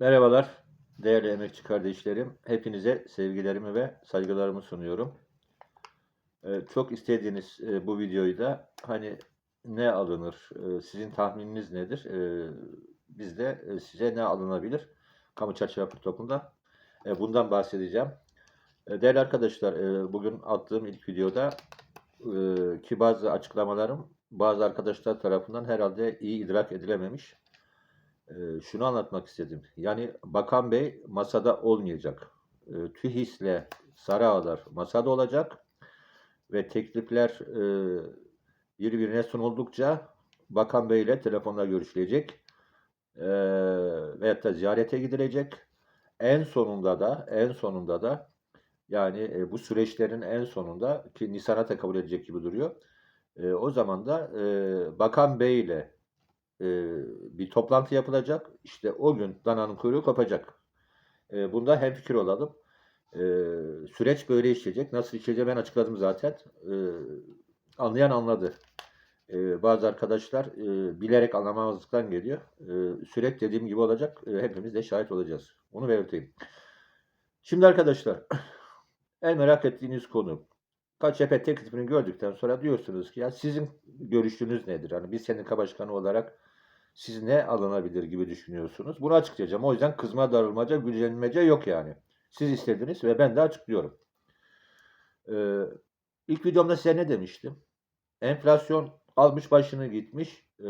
Merhabalar değerli emekçi kardeşlerim. Hepinize sevgilerimi ve saygılarımı sunuyorum. Ee, çok istediğiniz e, bu videoyu da hani ne alınır, e, sizin tahmininiz nedir? E, biz de e, size ne alınabilir? Kamu çerçeve protokolunda e, bundan bahsedeceğim. Değerli arkadaşlar, bugün attığım ilk videoda ki bazı açıklamalarım bazı arkadaşlar tarafından herhalde iyi idrak edilememiş. Şunu anlatmak istedim. Yani Bakan Bey masada olmayacak. Eee, TÜHİS'le Sarıağlar masada olacak ve teklifler eee, birbirine sunuldukça Bakan Bey ile telefonla görüşülecek. Eee veyahut da ziyarete gidilecek. En sonunda da en sonunda da yani e, bu süreçlerin en sonunda ki Nisan'a tekabül edecek gibi duruyor. Eee, o zaman da eee, Bakan Bey ile eee, bir toplantı yapılacak. İşte o gün dananın kuyruğu kopacak. Eee, bunda hemfikir olalım. Eee, süreç böyle işleyecek. Nasıl işleyeceği ben açıkladım zaten. Eee, anlayan anladı. Eee, bazı arkadaşlar eee, bilerek anlamamazlıktan geliyor. Eee, süreç dediğim gibi olacak. Eee, hepimiz de şahit olacağız. Onu belirteyim. Şimdi arkadaşlar en merak ettiğiniz konu KÇP teklifini gördükten sonra diyorsunuz ki ya sizin görüşünüz nedir? Hani bir sendika başkanı olarak siz ne alınabilir gibi düşünüyorsunuz. Bunu açıklayacağım. O yüzden kızma, darılmaca, gücenilmece yok yani. Siz istediniz ve ben de açıklıyorum. Ee, ilk videomda size ne demiştim? Enflasyon almış başını gitmiş. Ee,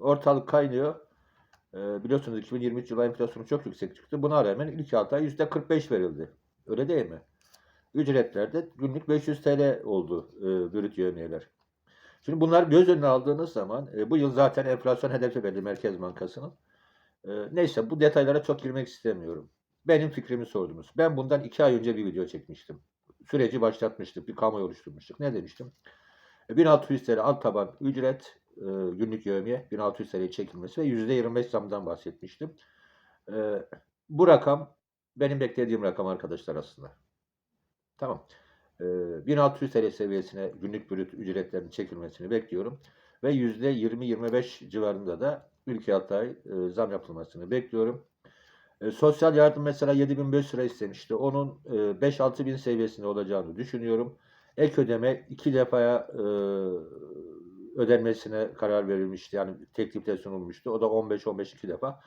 ortalık kaynıyor. Ee, biliyorsunuz 2023 yılı enflasyonu çok yüksek çıktı. Buna rağmen ilk 6 ay %45 verildi. Öyle değil mi? Ücretlerde günlük 500 TL oldu e, brüt yövmiyeler. Şimdi bunlar göz önüne aldığınız zaman e, bu yıl zaten enflasyon hedefi belli Merkez Bankası'nın. E, neyse bu detaylara çok girmek istemiyorum. Benim fikrimi sordunuz. Ben bundan iki ay önce bir video çekmiştim. Süreci başlatmıştık, bir kamuoyu oluşturmuştuk. Ne demiştim? E, 1600 TL alt taban ücret, e, günlük yövmiye 1600 TL'ye çekilmesi ve %25 zamdan bahsetmiştim. E, bu rakam benim beklediğim rakam arkadaşlar aslında. Tamam. Ee, 1600 TL seviyesine günlük brüt ücretlerin çekilmesini bekliyorum. Ve %20-25 civarında da ülke altı ay e, zam yapılmasını bekliyorum. E, sosyal yardım mesela 7500 lira istemişti. Onun e, 5-6 bin seviyesinde olacağını düşünüyorum. Ek ödeme iki defaya e, ödenmesine karar verilmişti. Yani teklifte sunulmuştu. O da 15-15 iki defa.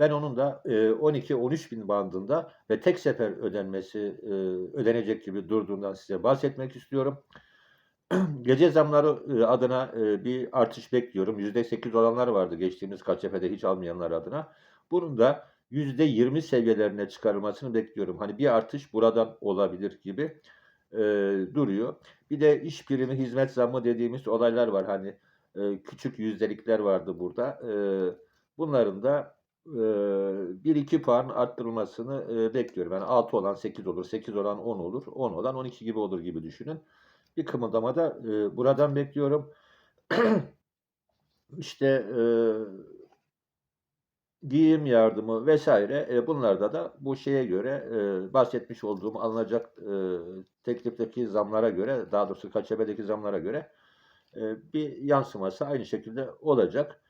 Ben onun da e, 12-13 bin bandında ve tek sefer ödenmesi e, ödenecek gibi durduğundan size bahsetmek istiyorum. Gece zamları e, adına e, bir artış bekliyorum. %8 olanlar vardı geçtiğimiz KÇP'de hiç almayanlar adına. Bunun da %20 seviyelerine çıkarılmasını bekliyorum. Hani bir artış buradan olabilir gibi e, duruyor. Bir de iş birimi hizmet zammı dediğimiz olaylar var. Hani e, küçük yüzdelikler vardı burada. E, bunların da bir iki puan arttırılmasını bekliyorum. Yani 6 olan 8 olur, 8 olan 10 olur, 10 olan 12 gibi olur gibi düşünün. Bir kımıldama da buradan bekliyorum. işte giyim yardımı vesaire e, bunlarda da bu şeye göre e, bahsetmiş olduğum alınacak e, teklifteki zamlara göre daha doğrusu kaçebedeki zamlara göre e, bir yansıması aynı şekilde olacak.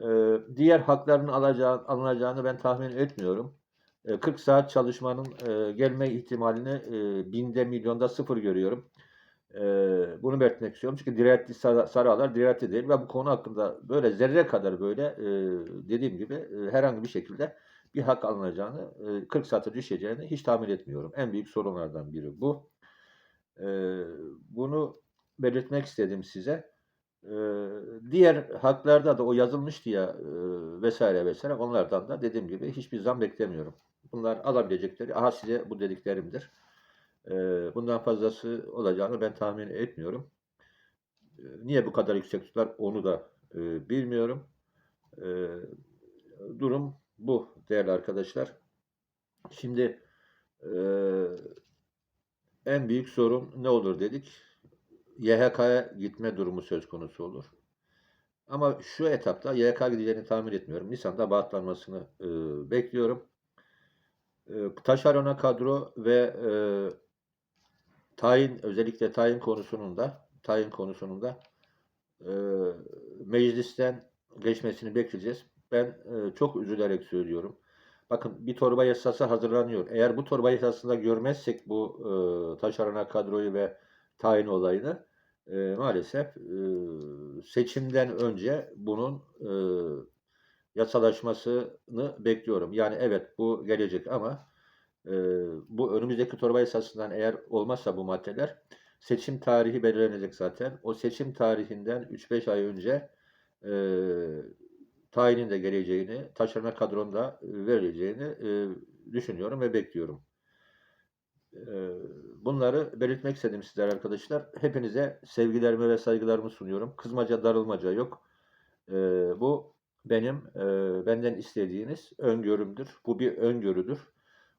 Ee, diğer hakların alacağı, alınacağını ben tahmin etmiyorum. Ee, 40 saat çalışmanın e, gelme ihtimalini e, binde milyonda sıfır görüyorum. Ee, bunu belirtmek istiyorum. Çünkü diretli sar- sarılar diretli değil ve bu konu hakkında böyle zerre kadar böyle e, dediğim gibi herhangi bir şekilde bir hak alınacağını, e, 40 saate düşeceğini hiç tahmin etmiyorum. En büyük sorunlardan biri bu. Bunu belirtmek istedim size. Diğer haklarda da o yazılmıştı ya vesaire vesaire onlardan da dediğim gibi hiçbir zam beklemiyorum. Bunlar alabilecekleri, aha size bu dediklerimdir. Bundan fazlası olacağını ben tahmin etmiyorum. Niye bu kadar yüksek tutar onu da bilmiyorum. Durum bu değerli arkadaşlar. Şimdi en büyük sorun ne olur dedik YHK'ya gitme durumu söz konusu olur. Ama şu etapta YHK gideceğini tahmin etmiyorum. Nisan'da bağıtlanmasını e, bekliyorum. E, taşerona kadro ve e, tayin özellikle tayin konusunun da tayin konusunun da e, meclisten geçmesini bekleyeceğiz. Ben e, çok üzülerek söylüyorum. bakın bir torba yasası hazırlanıyor. Eğer bu torba yasasında görmezsek bu e, taşerona kadroyu ve tayin olayını e, maalesef e, seçimden önce bunun e, yasalaşmasını bekliyorum. Yani evet bu gelecek ama e, bu önümüzdeki torba yasasından eğer olmazsa bu maddeler seçim tarihi belirlenecek zaten. O seçim tarihinden 3-5 ay önce e, tayinin de geleceğini, taşerona kadronda verileceğini e, düşünüyorum ve bekliyorum. E, bunları belirtmek istedim sizler arkadaşlar. Hepinize sevgilerimi ve saygılarımı sunuyorum. Kızmaca, darılmaca yok. E, bu benim e, benden istediğiniz öngörümdür. Bu bir öngörüdür.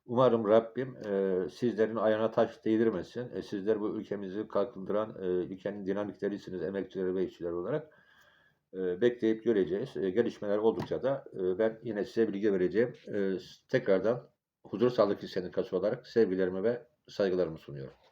Umarım Rabbim e, sizlerin ayağına taş değdirmesin. E, sizler bu ülkemizi kalkındıran ülkenin dinamiklerisiniz, emekçileri ve işçiler olarak. Bekleyip göreceğiz. Gelişmeler oldukça da ben yine size bilgi vereceğim. Tekrardan Huzur Sağlık İş Sendikası olarak sevgilerimi ve saygılarımı sunuyorum.